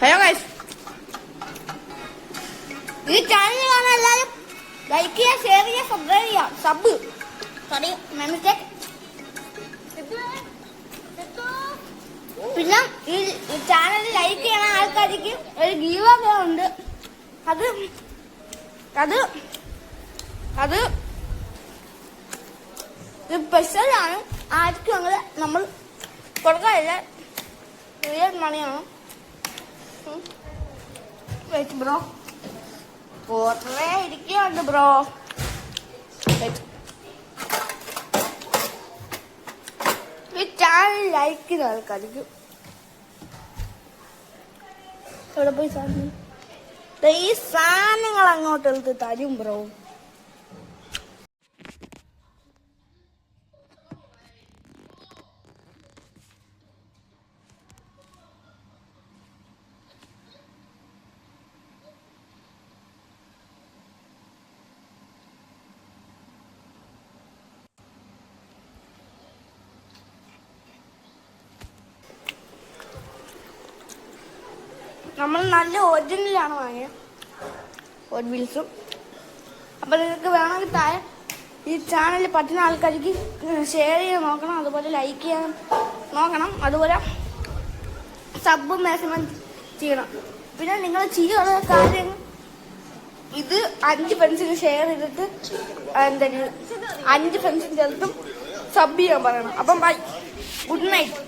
Hello guys ഈ channel കാണാൻ എല്ലാവരും ലൈക്ക് ചെയ്യുക ഷെയർ ചെയ്യുക സബ്സ്ക്രൈബ് ചെയ്യുക സബ് സോറി മിസ്റ്റേക്ക് പിന്നെ ഈ ചാനൽ ലൈക്ക് ചെയ്യണ ആൾക്കാർക്ക് ഒരു ഗീവ് ഉണ്ട്. അത് അത് അത് സ്പെഷ്യലാണ് ആർക്കും അങ്ങനെ നമ്മൾ കൊടുക്കാറില്ല. മണിയാണ് വെയിറ്റ് ബ്രോ കുറേ ഇരിക്കുകയാണ് ബ്രോ ഈ ചാനൽ ലൈക്ക് ചെയ്ത ആൾക്കാർക്ക് എവിടെ പോയി സാധനം? ഈ സാധനങ്ങൾ അങ്ങോട്ട് എടുത്ത് തരും ബ്രോ നമ്മൾ നല്ല ഒറിജിനലാണ് വാങ്ങിയത് ഒരു അപ്പൊ നിങ്ങൾക്ക് വേണമെങ്കിൽ താഴെ ഈ ചാനൽ പറ്റുന്ന ആൾക്കാർക്ക് ഷെയർ ചെയ്ത് നോക്കണം അതുപോലെ ലൈക്ക് ചെയ്യാൻ നോക്കണം അതുപോലെ സബ് മെഷർമെന്റ് ചെയ്യണം. പിന്നെ നിങ്ങൾ ചെയ്യുന്ന കാര്യം ഇത് അഞ്ച് ഫ്രണ്ട്സിന് ഷെയർ ചെയ്തിട്ട് എന്തെങ്കിലും അഞ്ച് ഫ്രണ്ട്സിന് ചേർത്തും സബ് ചെയ്യാൻ പറയണം. അപ്പം ബൈ ഗുഡ് നൈറ്റ്